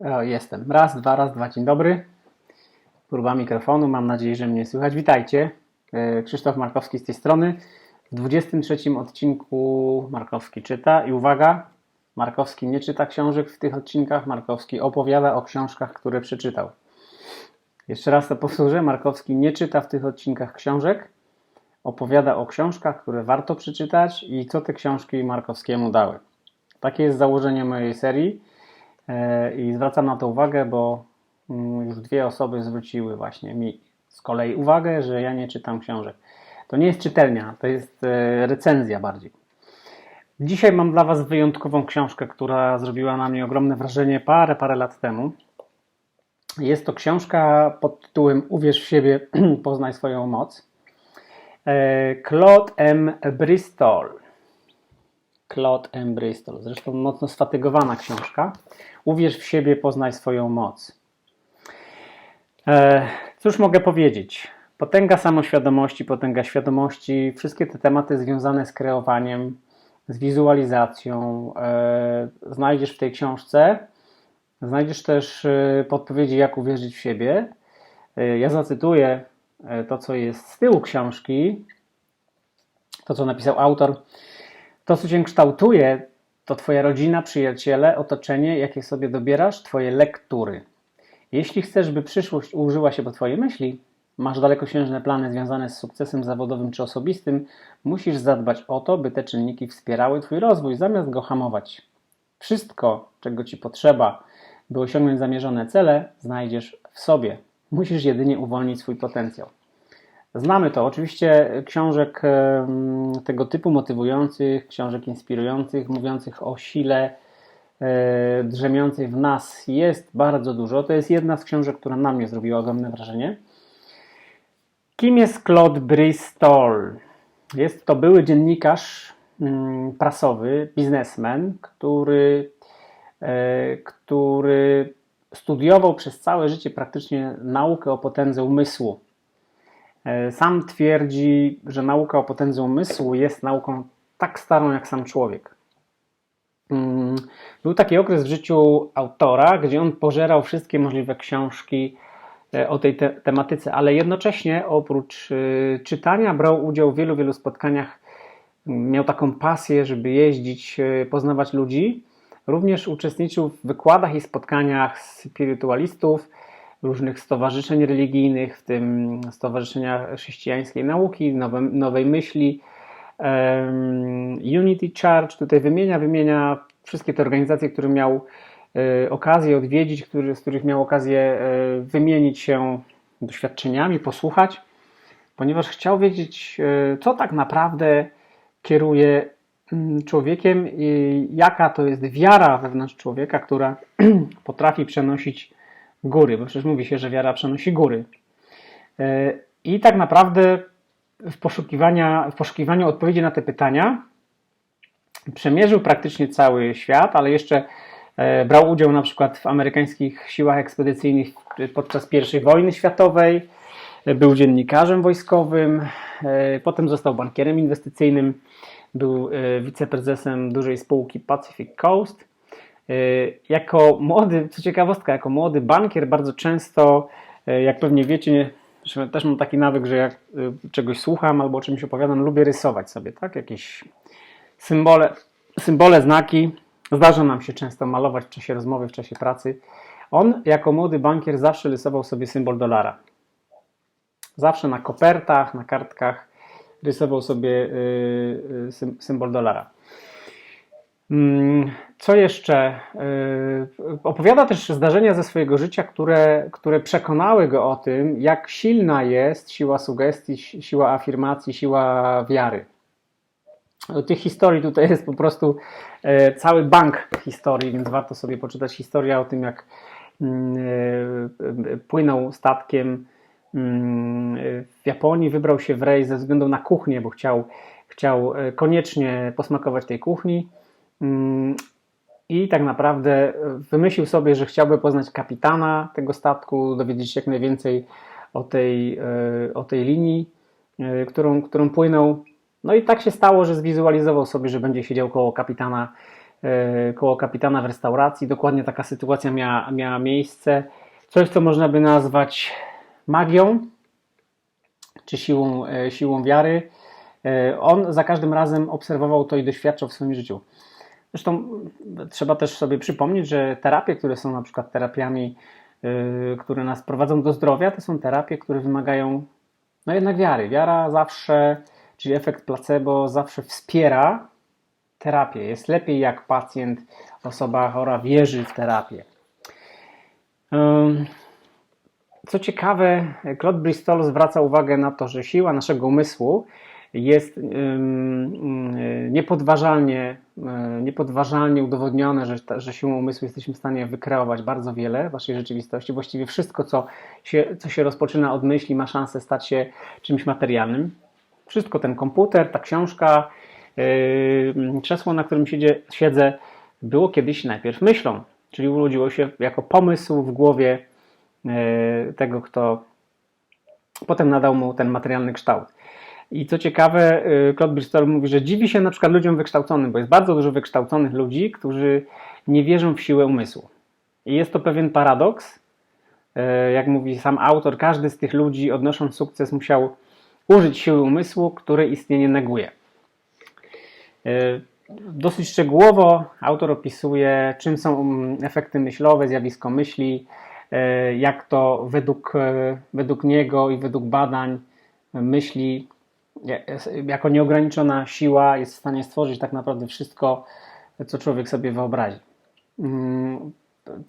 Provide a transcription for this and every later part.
O, jestem. Raz, dwa, raz, dwa. Dzień dobry. Próba mikrofonu. Mam nadzieję, że mnie słychać. Witajcie. E, Krzysztof Markowski z tej strony. W 23 odcinku Markowski czyta i uwaga, Markowski nie czyta książek w tych odcinkach, Markowski opowiada o książkach, które przeczytał. Jeszcze raz to powtórzę, Markowski nie czyta w tych odcinkach książek, opowiada o książkach, które warto przeczytać i co te książki Markowskiemu dały. Takie jest założenie mojej serii i zwracam na to uwagę, bo mm, już dwie osoby zwróciły właśnie mi z kolei uwagę, że ja nie czytam książek. To nie jest czytelnia, to jest e, recenzja bardziej. Dzisiaj mam dla Was wyjątkową książkę, która zrobiła na mnie ogromne wrażenie parę, parę lat temu. Jest to książka pod tytułem Uwierz w siebie, poznaj swoją moc. E, Claude M. Bristol. Claude M. Bristol. Zresztą mocno sfatygowana książka. Uwierz w siebie, poznaj swoją moc. E, Cóż mogę powiedzieć? Potęga samoświadomości, potęga świadomości, wszystkie te tematy związane z kreowaniem, z wizualizacją e, znajdziesz w tej książce. Znajdziesz też e, podpowiedzi, jak uwierzyć w siebie. Ja zacytuję to, co jest z tyłu książki, to, co napisał autor. To, co cię kształtuje, to Twoja rodzina, przyjaciele, otoczenie, jakie sobie dobierasz, Twoje lektury. Jeśli chcesz, by przyszłość użyła się po Twojej myśli, masz dalekosiężne plany związane z sukcesem zawodowym czy osobistym, musisz zadbać o to, by te czynniki wspierały Twój rozwój, zamiast go hamować. Wszystko, czego Ci potrzeba, by osiągnąć zamierzone cele, znajdziesz w sobie. Musisz jedynie uwolnić swój potencjał. Znamy to. Oczywiście książek tego typu motywujących, książek inspirujących, mówiących o sile e, drzemiącej w nas jest bardzo dużo. To jest jedna z książek, która na mnie zrobiła ogromne wrażenie. Kim jest Claude Bristol? Jest to były dziennikarz mm, prasowy, biznesmen, który, e, który studiował przez całe życie praktycznie naukę o potędze umysłu. E, Sam twierdzi, że nauka o potędze umysłu jest nauką tak starą jak sam człowiek. Mm, Był taki okres w życiu autora, gdzie on pożerał wszystkie możliwe książki e, o tej te tematyce, ale jednocześnie oprócz e, czytania brał udział w wielu, wielu spotkaniach. Miał taką pasję, żeby jeździć, poznawać ludzi. Również uczestniczył w wykładach i spotkaniach spirytualistów, różnych stowarzyszeń religijnych, w tym Stowarzyszenia Chrześcijańskiej Nauki, Nowe, Nowej Myśli, em, Unity Church. Tutaj wymienia, wymienia wszystkie te organizacje, które miał e, okazję odwiedzić, który, z których miał okazję e, wymienić się doświadczeniami, posłuchać, ponieważ chciał wiedzieć, e, co tak naprawdę kieruje mm, człowiekiem i jaka to jest wiara wewnątrz człowieka, która potrafi przenosić góry, bo przecież mówi się, że wiara przenosi góry. E, I tak naprawdę w, poszukiwania, w poszukiwaniu odpowiedzi na te pytania przemierzył praktycznie cały świat, ale jeszcze e, brał udział na przykład w amerykańskich siłach ekspedycyjnych podczas I wojny światowej, e, był dziennikarzem wojskowym, potem został bankierem inwestycyjnym, był wiceprezesem dużej spółki Pacific Coast. E, Jako młody, co ciekawostka, jako młody bankier bardzo często, e, jak pewnie wiecie, też mam taki nawyk, że jak e, czegoś słucham albo o czymś opowiadam, lubię rysować sobie, tak? Jakieś symbole, symbole, znaki. Zdarza nam się często malować w czasie rozmowy, w czasie pracy. On, jako młody bankier, zawsze rysował sobie symbol dolara. Zawsze na kopertach, na kartkach rysował sobie y, y, sym- symbol dolara. Mm, Co jeszcze? Y, Opowiada też zdarzenia ze swojego życia, które, które przekonały go o tym, jak silna jest siła sugestii, si- siła afirmacji, siła wiary. Tych historii tutaj jest po prostu e, cały bank historii, więc warto sobie poczytać historię o tym, jak mm, e, płynął statkiem mm, w Japonii, wybrał się w rejs ze względu na kuchnię, bo chciał, chciał e, koniecznie posmakować tej kuchni. I tak naprawdę wymyślił sobie, że chciałby poznać kapitana tego statku, dowiedzieć się jak najwięcej o tej, e, o tej linii, e, którą, którą płynął. No i tak się stało, że zwizualizował sobie, że będzie siedział koło kapitana e, koło kapitana w restauracji. Dokładnie taka sytuacja miała, miała miejsce. Coś, co można by nazwać magią czy siłą, e, siłą wiary. E, On za każdym razem obserwował to i doświadczał w swoim życiu. Zresztą trzeba też sobie przypomnieć, że terapie, które są na przykład terapiami, yy, które nas prowadzą do zdrowia, to są terapie, które wymagają no jednak wiary. Wiara zawsze, czyli efekt placebo, zawsze wspiera terapię. Jest lepiej, jak pacjent, osoba chora wierzy w terapię. Co ciekawe, Claude Bristol zwraca uwagę na to, że siła naszego umysłu jest ym, niepodważalnie, y, niepodważalnie udowodnione, że, że siłą umysłu jesteśmy w stanie wykreować bardzo wiele waszej rzeczywistości. Właściwie wszystko, co się, co się rozpoczyna od myśli, ma szansę stać się czymś materialnym. Wszystko, ten komputer, ta książka, yy, krzesło, na którym siedzie, siedzę, było kiedyś najpierw myślą, czyli urodziło się jako pomysł w głowie tego, kto potem nadał mu ten materialny kształt. I co ciekawe, y, Claude Bristol mówi, że dziwi się na przykład ludziom wykształconym, bo jest bardzo dużo wykształconych ludzi, którzy nie wierzą w siłę umysłu. I jest to pewien paradoks. Y, Jak mówi sam autor, każdy z tych ludzi odnosząc sukces musiał użyć siły umysłu, której istnienie neguje. Y, Dosyć szczegółowo autor opisuje, czym są mm, efekty myślowe, zjawisko myśli, y, jak to według, y, według niego i według badań myśli jako nieograniczona siła jest w stanie stworzyć tak naprawdę wszystko, co człowiek sobie wyobrazi. Mm,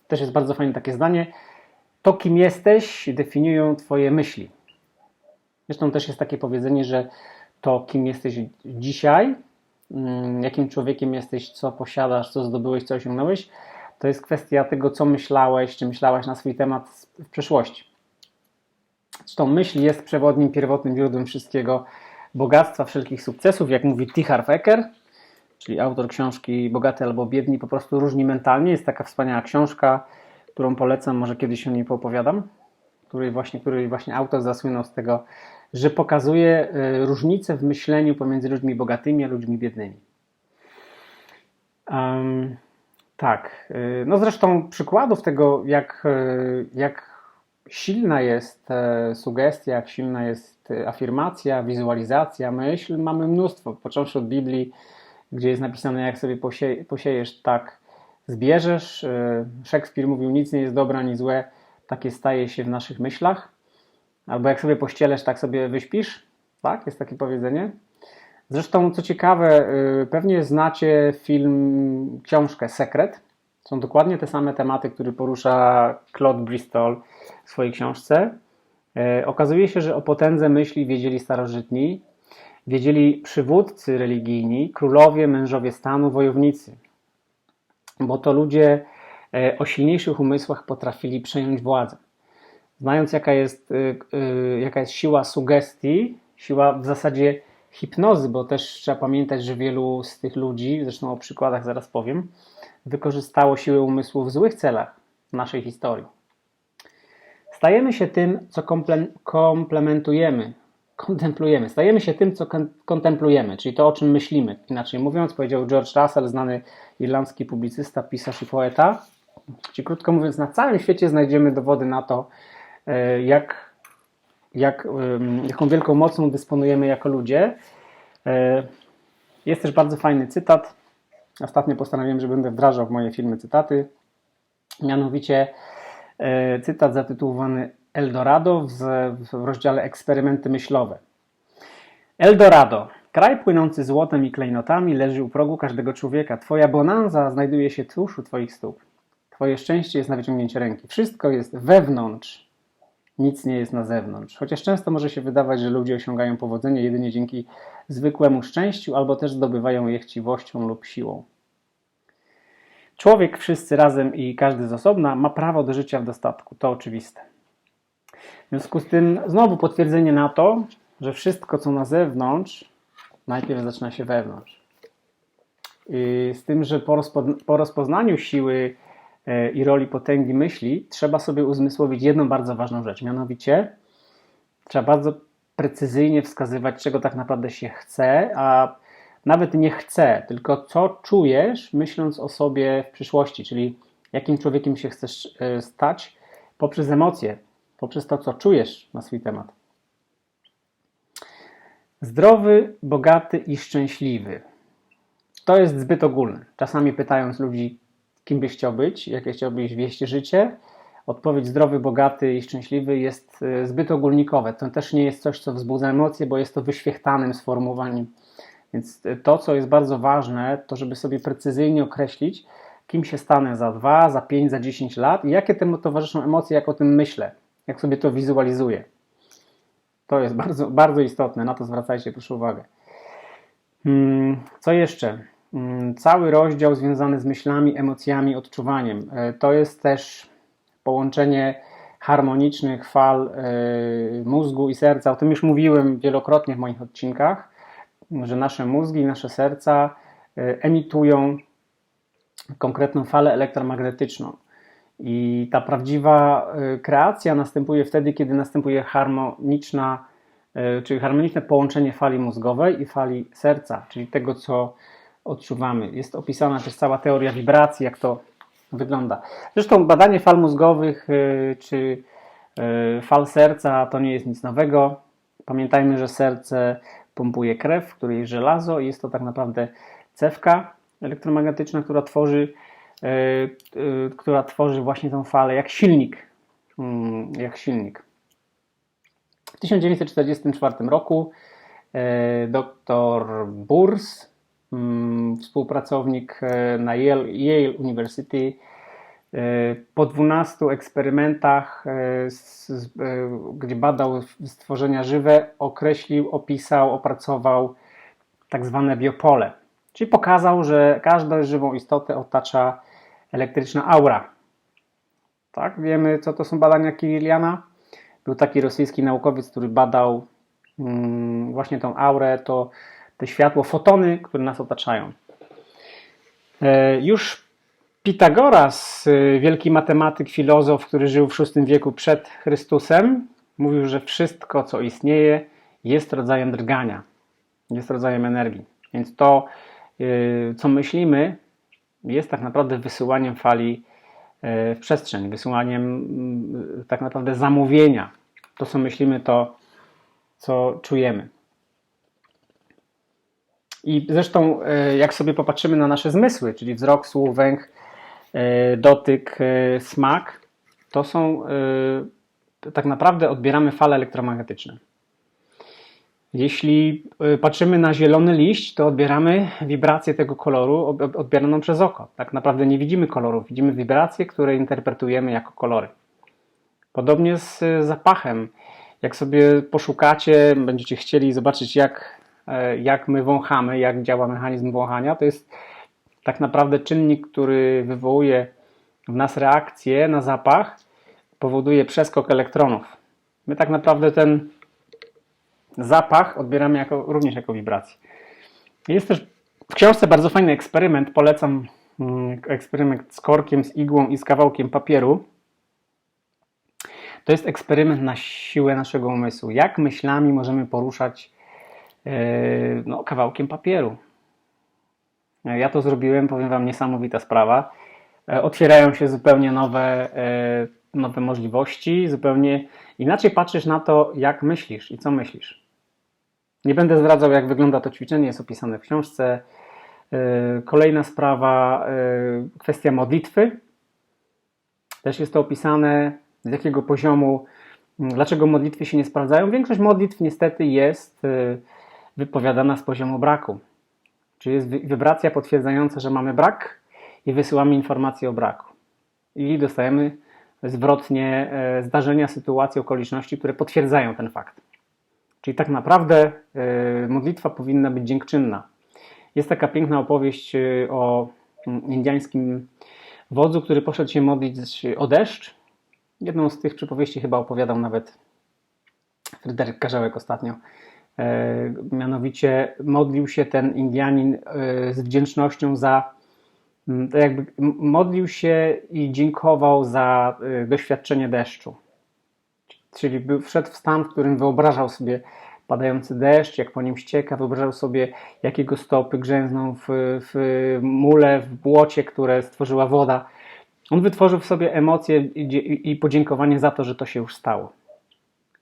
Też jest bardzo fajne takie zdanie. To, kim jesteś, definiują Twoje myśli. Zresztą też jest takie powiedzenie, że to, kim jesteś dzisiaj, mm, jakim człowiekiem jesteś, co posiadasz, co zdobyłeś, co osiągnąłeś, to jest kwestia tego, co myślałeś, czy myślałaś na swój temat w przeszłości. Zresztą myśl jest przewodnim, pierwotnym źródłem wszystkiego bogactwa, wszelkich sukcesów, jak mówi T. Harv czyli autor książki Bogaty albo Biedni, po prostu różni mentalnie. Jest taka wspaniała książka, którą polecam, może kiedyś o niej poopowiadam, której właśnie, której właśnie autor zasłynął z tego, że pokazuje y, różnicę w myśleniu pomiędzy ludźmi bogatymi a ludźmi biednymi. Em, tak, y, no zresztą przykładów tego, jak, y, jak silna jest e, sugestia, jak silna jest e, afirmacja, wizualizacja, myśl, mamy mnóstwo, począwszy od Biblii, gdzie jest napisane, jak sobie posie, posiejesz, tak zbierzesz. E, Szekspir mówił, nic nie jest dobre ani złe, takie staje się w naszych myślach. Albo jak sobie pościelesz, tak sobie wyśpisz. Tak, jest takie powiedzenie. Zresztą, co ciekawe, pewnie znacie film, książkę Sekret. Są dokładnie te same tematy, które porusza Claude Bristol w swojej książce. E, Okazuje się, że o potędze myśli wiedzieli starożytni, wiedzieli przywódcy religijni, królowie, mężowie stanu, wojownicy. Bo to ludzie e, o silniejszych umysłach potrafili przejąć władzę. Znając, jaka jest, y, jaka jest siła sugestii, siła w zasadzie hipnozy, bo też trzeba pamiętać, że wielu z tych ludzi, zresztą o przykładach zaraz powiem, wykorzystało siłę umysłu w złych celach naszej historii. Stajemy się tym, co komple- komplementujemy, kontemplujemy. Stajemy się tym, co kon- kontemplujemy, czyli to, o czym myślimy. Inaczej mówiąc, powiedział George Russell, znany irlandzki publicysta, pisarz i poeta. Czyli krótko mówiąc, na całym świecie znajdziemy dowody na to, e, jak, jak, jaką wielką mocą dysponujemy jako ludzie. E, Jest też bardzo fajny cytat. Ostatnio postanowiłem, że będę wdrażał w moje filmy cytaty. Mianowicie e, cytat zatytułowany Eldorado w, rozdziale Eksperymenty myślowe. Eldorado. Kraj płynący złotem i klejnotami leży u progu każdego człowieka. Twoja bonanza znajduje się tuż u Twoich stóp. Twoje szczęście jest na wyciągnięcie ręki. Wszystko jest wewnątrz, nic nie jest na zewnątrz. Chociaż często może się wydawać, że ludzie osiągają powodzenie jedynie dzięki zwykłemu szczęściu, albo też zdobywają je chciwością lub siłą. Człowiek wszyscy razem i każdy z osobna ma prawo do życia w dostatku. To oczywiste. W związku z tym znowu potwierdzenie na to, że wszystko co na zewnątrz najpierw zaczyna się wewnątrz. I z tym, że po, po rozpoznaniu siły i roli potęgi myśli, trzeba sobie uzmysłowić jedną bardzo ważną rzecz. Mianowicie trzeba bardzo precyzyjnie wskazywać, czego tak naprawdę się chce, a nawet nie chcę, tylko co czujesz, myśląc o sobie w przyszłości, czyli jakim człowiekiem się chcesz e, stać poprzez emocje, poprzez to, co czujesz na swój temat. Zdrowy, bogaty i szczęśliwy. To jest zbyt ogólne. Czasami pytając ludzi, kim byś chciał być, jakie chciałbyś wieść życie, odpowiedź zdrowy, bogaty i szczęśliwy jest e, zbyt ogólnikowe. To też nie jest coś, co wzbudza emocje, bo jest to wyświechtanym sformułowaniem. Więc e, to, co jest bardzo ważne, to żeby sobie precyzyjnie określić, kim się stanę za 2, za 5, za 10 lat i jakie temu towarzyszą emocje, jak o tym myślę, jak sobie to wizualizuję. To jest bardzo, bardzo istotne, na to zwracajcie proszę uwagę. Hmm, co jeszcze? Hmm, cały rozdział związany z myślami, emocjami, odczuwaniem. E, to jest też połączenie harmonicznych fal e, mózgu i serca. O tym już mówiłem wielokrotnie w moich odcinkach, że nasze mózgi i nasze serca e, emitują konkretną falę elektromagnetyczną. I ta prawdziwa kreacja następuje wtedy, kiedy następuje harmoniczna, czyli harmoniczne połączenie fali mózgowej i fali serca, czyli tego, co odczuwamy. Jest opisana też cała teoria wibracji, jak to wygląda. Zresztą badanie fal mózgowych y, czy y, fal serca to nie jest nic nowego. Pamiętajmy, że serce pompuje krew, w której jest żelazo i jest to tak naprawdę cewka elektromagnetyczna, która tworzy, y, która tworzy właśnie tą falę jak silnik. Mm, jak silnik. W 1944 roku dr Burs współpracownik e, na Yale, Yale University. E, po 12 eksperymentach, e, gdzie badał stworzenia żywe, określił, opisał, opracował tak zwane biopole. Czyli pokazał, że każdą żywą istotę otacza elektryczna aura. Tak, wiemy, co to są badania Kiriliana. Był taki rosyjski naukowiec, który badał mm, właśnie tą aurę. To te światło, fotony, które nas otaczają. E, już Pitagoras, e, wielki matematyk, filozof, który żył w VI wieku przed Chrystusem, mówił, że wszystko, co istnieje, jest rodzajem drgania, jest rodzajem energii. Więc to, e, co myślimy, jest tak naprawdę wysyłaniem fali w przestrzeń, wysyłaniem mm, tak naprawdę zamówienia. To, co myślimy, to, co czujemy. I zresztą, e, jak sobie popatrzymy na nasze zmysły, czyli wzrok, słuch, węch, e, dotyk, e, smak, to są tak naprawdę odbieramy fale elektromagnetyczne. Jeśli patrzymy na zielony liść, to odbieramy wibrację tego koloru odbieraną przez oko. Tak naprawdę nie widzimy kolorów, widzimy wibracje, które interpretujemy jako kolory. Podobnie z zapachem. Jak sobie poszukacie, będziecie chcieli zobaczyć, jak jak my wąchamy, jak działa mechanizm wąchania, to jest tak naprawdę czynnik, który wywołuje w nas reakcję na zapach, powoduje przeskok elektronów. My tak naprawdę ten zapach odbieramy jako, również jako wibrację. Jest też w książce bardzo fajny eksperyment, polecam mm, eksperyment z korkiem, z igłą i z kawałkiem papieru. To jest eksperyment na siłę naszego umysłu. Jak myślami możemy poruszać E, no, kawałkiem papieru. E, ja to zrobiłem, powiem Wam, niesamowita sprawa. E, otwierają się zupełnie nowe, nowe możliwości, zupełnie inaczej patrzysz na to, jak myślisz i co myślisz. Nie będę zdradzał, jak wygląda to ćwiczenie, jest opisane w książce. Kolejna sprawa, kwestia modlitwy. Też jest to opisane, z jakiego poziomu, dlaczego modlitwy się nie sprawdzają. Większość modlitw niestety jest wypowiadana z poziomu braku. Czyli jest wibracja potwierdzająca, że mamy brak i wysyłamy informację o braku. I dostajemy zwrotnie e, zdarzenia, sytuacje, okoliczności, które potwierdzają ten fakt. Czyli tak naprawdę e, modlitwa powinna być dziękczynna. Jest taka piękna opowieść e, o mm, indiańskim wodzu, który poszedł się modlić o deszcz. Jedną z tych przypowieści chyba opowiadał nawet Fryderyk Karzełek ostatnio. E, mianowicie modlił się ten Indianin e, z wdzięcznością za, tak jakby modlił się i dziękował za e, doświadczenie deszczu. Czyli był, wszedł w stan, w którym wyobrażał sobie padający deszcz, jak po nim ścieka, wyobrażał sobie, jak jego stopy grzęzną w, w mule, w błocie, które stworzyła woda. On wytworzył w sobie emocje i, i podziękowanie za to, że to się już stało.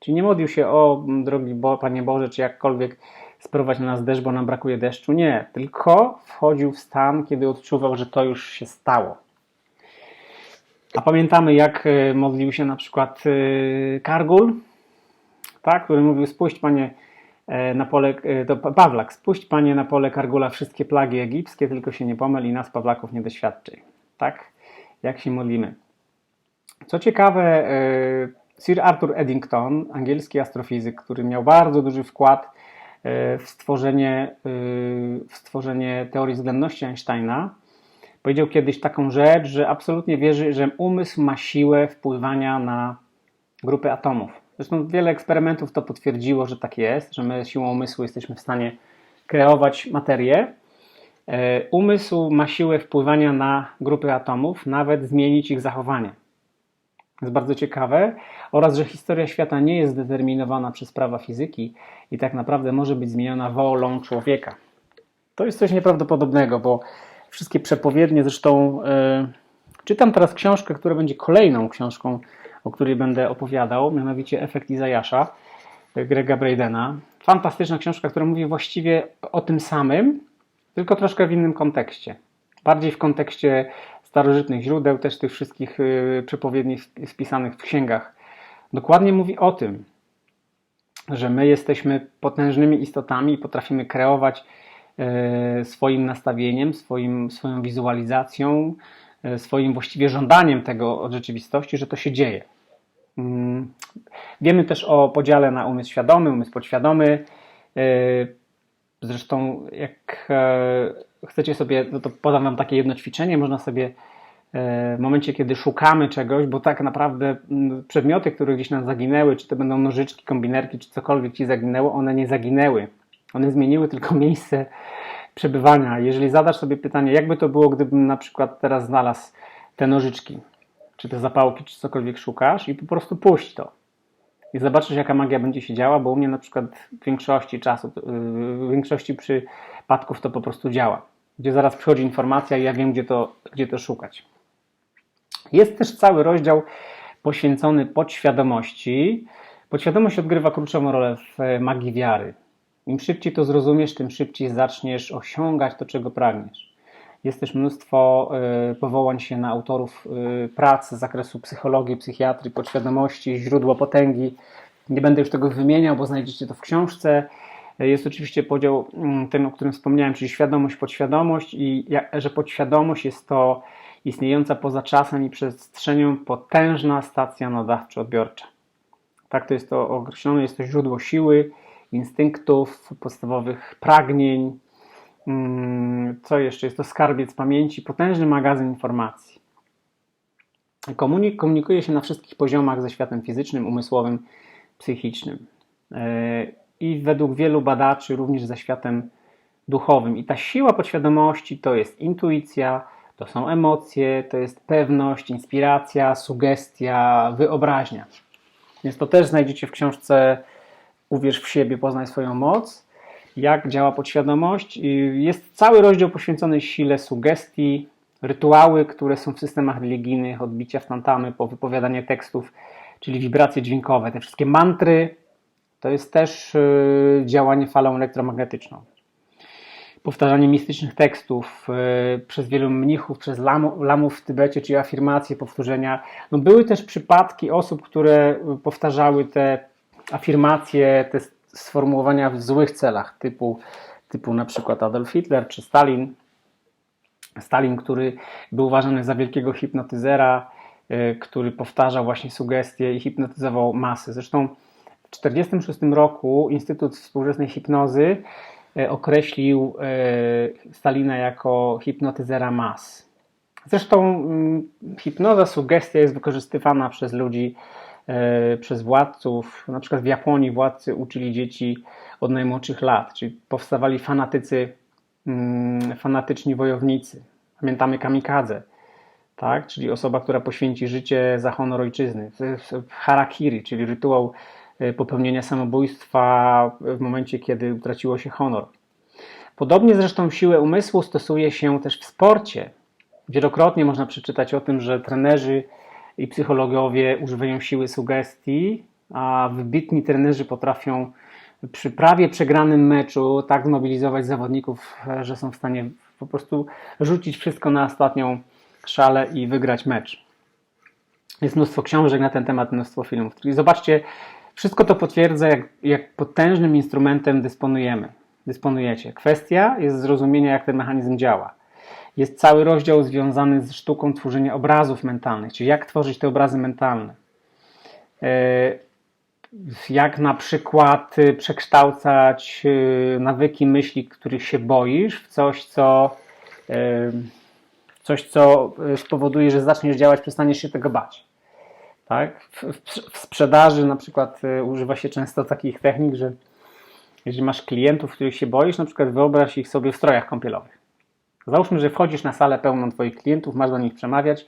Czyli nie modlił się, o drogi Bo, Panie Boże, czy jakkolwiek sprowadź na nas deszcz, bo nam brakuje deszczu. Nie, tylko wchodził w stan, kiedy odczuwał, że to już się stało. A pamiętamy, jak e, modlił się na przykład e, Kargul, tak, który mówił, spójrz Panie e, na pole, to Pawlak, spójrz Panie na pole Kargula wszystkie plagi egipskie, tylko się nie pomyl i nas Pawlaków nie doświadczy. Tak, jak się modlimy. Co ciekawe, Sir Arthur Eddington, angielski astrofizyk, który miał bardzo duży wkład w stworzenie, w stworzenie teorii względności Einsteina, powiedział kiedyś taką rzecz, że absolutnie wierzy, że umysł ma siłę wpływania na grupy atomów. Zresztą wiele eksperymentów to potwierdziło, że tak jest, że my siłą umysłu jesteśmy w stanie kreować materię. E, umysł ma siłę wpływania na grupy atomów, nawet zmienić ich zachowanie. Jest bardzo ciekawe. Oraz, że historia świata nie jest zdeterminowana przez prawa fizyki i tak naprawdę może być zmieniona wolą człowieka. To jest coś nieprawdopodobnego, bo wszystkie przepowiednie. Zresztą e, czytam teraz książkę, która będzie kolejną książką, o której będę opowiadał, mianowicie Efekt Izajasza Grega Bradena. Fantastyczna książka, która mówi właściwie o tym samym, tylko troszkę w innym kontekście. Bardziej w kontekście starożytnych źródeł, też tych wszystkich e, przepowiedni spisanych w księgach. Dokładnie mówi o tym, że my jesteśmy potężnymi istotami i potrafimy kreować E, swoim nastawieniem, swoim, swoją wizualizacją, e, swoim właściwie żądaniem tego od rzeczywistości, że to się dzieje. Mm, wiemy też o podziale na umysł świadomy, umysł podświadomy. E, zresztą, jak chcecie sobie, no to podam Wam takie jedno ćwiczenie, można sobie w momencie, kiedy szukamy czegoś, bo tak naprawdę mm, przedmioty, które gdzieś nam zaginęły, czy to będą nożyczki, kombinerki, czy cokolwiek Ci zaginęło, one nie zaginęły. One zmieniły tylko miejsce przebywania. Jeżeli zadasz sobie pytanie, jakby to było, gdybym na przykład teraz znalazł te nożyczki, czy te zapałki, czy cokolwiek szukasz i po prostu puść to. I zobaczysz, jaka magia będzie się działa, bo u mnie na przykład w większości czasu, w większości przypadków to po prostu działa. Gdzie zaraz przychodzi informacja i ja wiem, gdzie to, gdzie to szukać. Jest też cały rozdział poświęcony podświadomości. Podświadomość odgrywa kluczową rolę w magii wiary. Im szybciej to zrozumiesz, tym szybciej zaczniesz osiągać to, czego pragniesz. Jest też mnóstwo y, powołań się na autorów y, prac z zakresu psychologii, psychiatrii, podświadomości, źródło potęgi. Nie będę już tego wymieniał, bo znajdziecie to w książce. Jest oczywiście podział mm, ten, o którym wspomniałem, czyli świadomość, podświadomość i że podświadomość jest to istniejąca poza czasem i przestrzenią potężna stacja nadawczo-odbiorcza. Tak to jest to określone, jest to źródło siły, instynktów, podstawowych pragnień. Mm, co jeszcze? Jest to skarbiec pamięci, potężny magazyn informacji. Komunik komunikuje się na wszystkich poziomach ze światem fizycznym, umysłowym, psychicznym. I według wielu badaczy również ze światem duchowym. I ta siła podświadomości to jest intuicja, to są emocje, to jest pewność, inspiracja, sugestia, wyobraźnia. Więc to też znajdziecie w książce Uwierz w siebie, poznaj swoją moc. Jak działa podświadomość. Jest cały rozdział poświęcony sile sugestii, rytuały, które są w systemach religijnych, odbicia w tantamy, po wypowiadanie tekstów, czyli wibracje dźwiękowe. Te wszystkie mantry to jest też y, działanie falą elektromagnetyczną. Powtarzanie mistycznych tekstów y, przez wielu mnichów, przez lamów w Tybecie, czyli afirmacje, powtórzenia. No były też przypadki osób, które powtarzały te afirmacje, te sformułowania w złych celach, typu, typu na przykład Adolf Hitler czy Stalin. Stalin, który był uważany za wielkiego hipnotyzera, y, który powtarzał właśnie sugestie i hipnotyzował masy. Zresztą 1946 roku Instytut Współczesnej Hipnozy y, określił y, Stalina jako hipnotyzera mas. Zresztą mm, hipnoza, sugestia jest wykorzystywana przez ludzi E, przez władców. Na przykład w Japonii władcy uczyli dzieci od najmłodszych lat, czyli powstawali fanatycy, mm, fanatyczni wojownicy. Pamiętamy kamikadze, tak? czyli osoba, która poświęci życie za honor ojczyzny. Harakiri, czyli rytuał e, popełnienia samobójstwa w momencie, kiedy utraciło się honor. Podobnie zresztą siłę umysłu stosuje się też w sporcie. Wielokrotnie można przeczytać o tym, że trenerzy i psychologowie używają siły sugestii, a wybitni trenerzy potrafią przy prawie przegranym meczu tak zmobilizować zawodników, że są w stanie po prostu rzucić wszystko na ostatnią szalę i wygrać mecz. Jest mnóstwo książek na ten temat, mnóstwo filmów. I zobaczcie, wszystko to potwierdza, jak, jak potężnym instrumentem dysponujemy. Dysponujecie. Kwestia jest zrozumienia, jak ten mechanizm działa. Jest cały rozdział związany z sztuką tworzenia obrazów mentalnych, czyli jak tworzyć te obrazy mentalne. E, jak na przykład y, przekształcać y, nawyki myśli, których się boisz, w coś, co, y, coś, co spowoduje, że zaczniesz działać, przestaniesz się tego bać. Tak? W, w, sprzedaży na przykład używa się często takich technik, że jeżeli masz klientów, których się boisz, na przykład wyobraź ich sobie w strojach kąpielowych. Załóżmy, że wchodzisz na salę pełną Twoich klientów, masz do nich przemawiać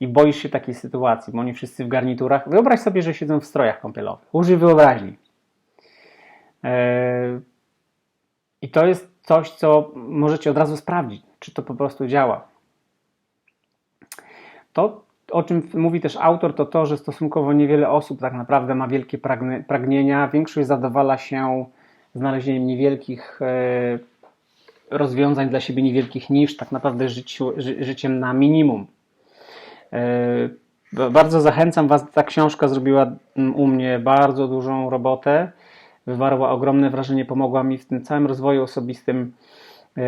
i boisz się takiej sytuacji, bo oni wszyscy w garniturach. Wyobraź sobie, że siedzą w strojach kąpielowych. Użyj wyobraźni. Eee, I to jest coś, co możecie od razu sprawdzić, czy to po prostu działa. To, o czym mówi też autor, to to, że stosunkowo niewiele osób tak naprawdę ma wielkie pragnienia. Większość zadowala się znalezieniem niewielkich e, rozwiązań dla siebie, niewielkich niż, tak naprawdę życiu, ży, życiem na minimum. E, bardzo zachęcam Was, ta książka zrobiła mm, u mnie bardzo dużą robotę, wywarła ogromne wrażenie, pomogła mi w tym całym rozwoju osobistym. E,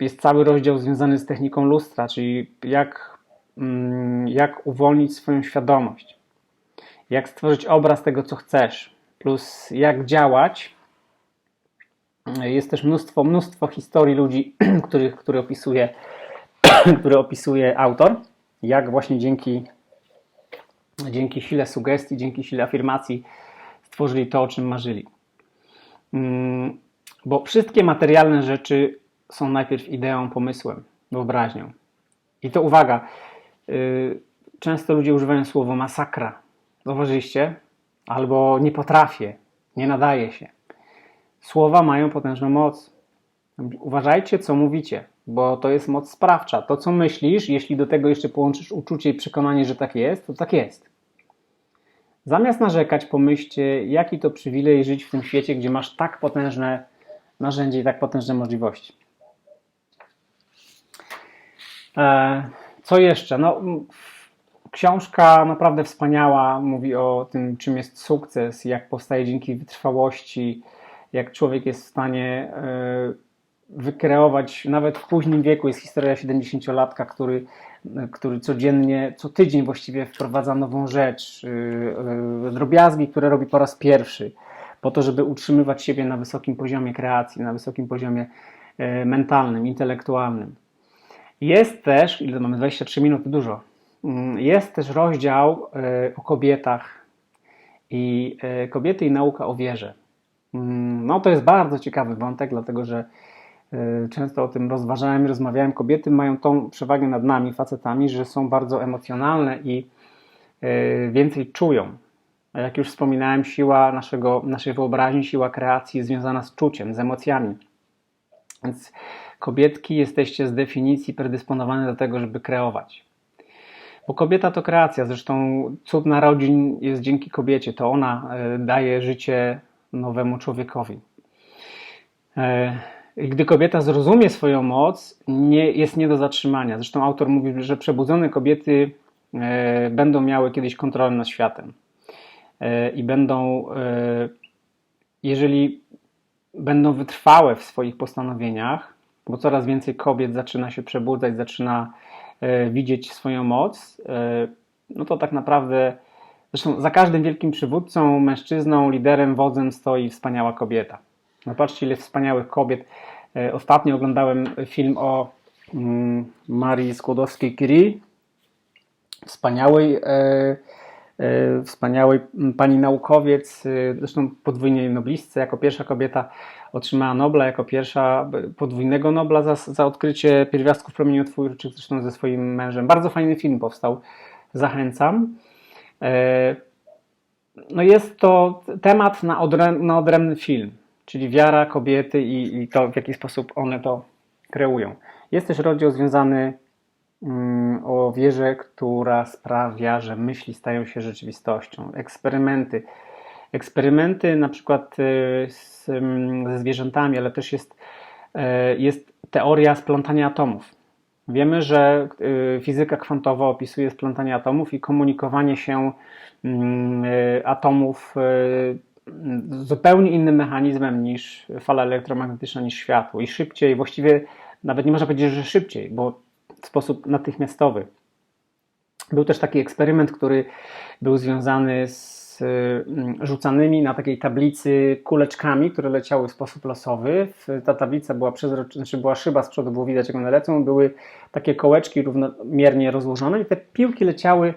jest cały rozdział związany z techniką lustra, czyli jak, jak uwolnić swoją świadomość, jak stworzyć obraz tego, co chcesz, plus jak działać. Jest też mnóstwo, mnóstwo historii ludzi, których, które, opisuje, które opisuje autor jak właśnie dzięki, dzięki sile sugestii, dzięki sile afirmacji stworzyli to, o czym marzyli. Mm, bo wszystkie materialne rzeczy są najpierw ideą, pomysłem, wyobraźnią. I to uwaga, często ludzie używają słowa masakra. Zauważyliście? Albo nie potrafię, nie nadaje się. Słowa mają potężną moc. Uważajcie, co mówicie bo to jest moc sprawcza. To, co myślisz, jeśli do tego jeszcze połączysz uczucie i przekonanie, że tak jest, to tak jest. Zamiast narzekać, pomyślcie, jaki to przywilej żyć w tym świecie, gdzie masz tak potężne narzędzie i tak potężne możliwości. E, co jeszcze? No, książka naprawdę wspaniała. Mówi o tym, czym jest sukces, jak powstaje dzięki wytrwałości, jak człowiek jest w stanie e, wykreować, nawet w późnym wieku jest historia 70-latka, który, który codziennie, co tydzień właściwie wprowadza nową rzecz, yy, drobiazgi, które robi po raz pierwszy, po to, żeby utrzymywać siebie na wysokim poziomie kreacji, na wysokim poziomie mentalnym, intelektualnym. Jest też, ile mamy 23 minuty, dużo, yy, jest też rozdział o kobietach i kobiety i nauka o wierze. No to jest bardzo ciekawy wątek, dlatego że E, często o tym rozważałem i rozmawiałem. Kobiety mają tą przewagę nad nami, facetami, że są bardzo emocjonalne i e, więcej czują. A jak już wspominałem, siła naszego, naszej wyobraźni, siła kreacji jest związana z czuciem, z emocjami. Więc kobietki jesteście z definicji predysponowane do tego, żeby kreować. Bo kobieta to kreacja, zresztą cud narodzin jest dzięki kobiecie, to ona e, daje życie nowemu człowiekowi. Gdy kobieta zrozumie swoją moc, nie, jest nie do zatrzymania. Zresztą autor mówi, że przebudzone kobiety e, będą miały kiedyś kontrolę nad światem. E, I będą, e, jeżeli będą wytrwałe w swoich postanowieniach, bo coraz więcej kobiet zaczyna się przebudzać, zaczyna e, widzieć swoją moc, e, no to tak naprawdę, zresztą za każdym wielkim przywódcą, mężczyzną, liderem, wodzem stoi wspaniała kobieta. No patrzcie, ile wspaniałych kobiet. E, ostatnio oglądałem film o mm, Marii Skłodowskiej-Curie, wspaniałej, wspaniałej pani naukowiec, zresztą podwójnie noblistce, jako pierwsza kobieta otrzymała Nobla, jako pierwsza podwójnego Nobla za, za odkrycie pierwiastków promieniotwórczych, zresztą ze swoim mężem. Bardzo fajny film powstał, zachęcam. no jest to temat na, odrę, na odrębny film, czyli wiara kobiety i, i to, w jaki sposób one to kreują. Jest też rozdział związany o wierze, która sprawia, że myśli stają się rzeczywistością. Eksperymenty. Eksperymenty na przykład y, z, mm, ze zwierzętami, ale też jest, e, jest teoria splątania atomów. Wiemy, że y, fizyka kwantowa opisuje splątanie atomów i komunikowanie się mm, y, atomów zupełnie innym mechanizmem niż fala elektromagnetyczna, niż światło i szybciej, właściwie nawet nie można powiedzieć, że szybciej, bo w sposób natychmiastowy. Był też taki eksperyment, który był związany z y, rzucanymi na takiej tablicy kuleczkami, które leciały w sposób losowy. Ta tablica była przezroczysta, znaczy była szyba z przodu, było widać jak one lecą. Były takie kołeczki równomiernie rozłożone i te piłki leciały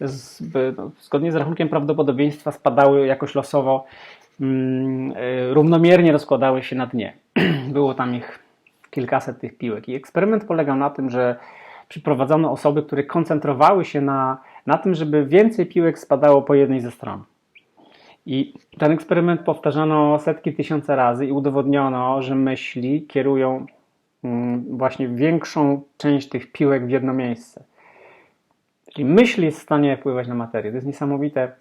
z, no, zgodnie z rachunkiem prawdopodobieństwa spadały jakoś losowo, mm, y, równomiernie rozkładały się na dnie. Było tam ich kilkaset tych piłek. I eksperyment polegał na tym, że przyprowadzono osoby, które koncentrowały się na, na tym, żeby więcej piłek spadało po jednej ze stron. I ten eksperyment powtarzano setki tysiące razy i udowodniono, że myśli kierują mm, właśnie większą część tych piłek w jedno miejsce. Czyli myśl jest w stanie wpływać na materię. To jest niesamowite.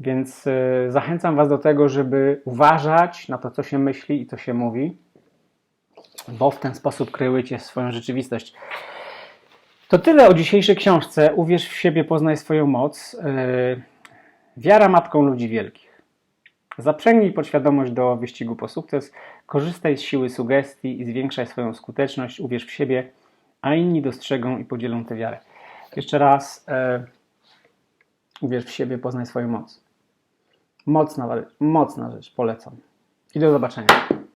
Więc y, zachęcam Was do tego, żeby uważać na to, co się myśli i co się mówi, bo w ten sposób kreujecie swoją rzeczywistość. To tyle o dzisiejszej książce. Uwierz w siebie, poznaj swoją moc. Yy, Wiara matką ludzi wielkich. Zaprzęgnij podświadomość do wyścigu po sukces, korzystaj z siły sugestii i zwiększaj swoją skuteczność. Uwierz w siebie, a inni dostrzegą i podzielą tę wiarę. Jeszcze raz, yy, uwierz w siebie, poznaj swoją moc. Mocna, mocna rzecz, polecam. I do zobaczenia.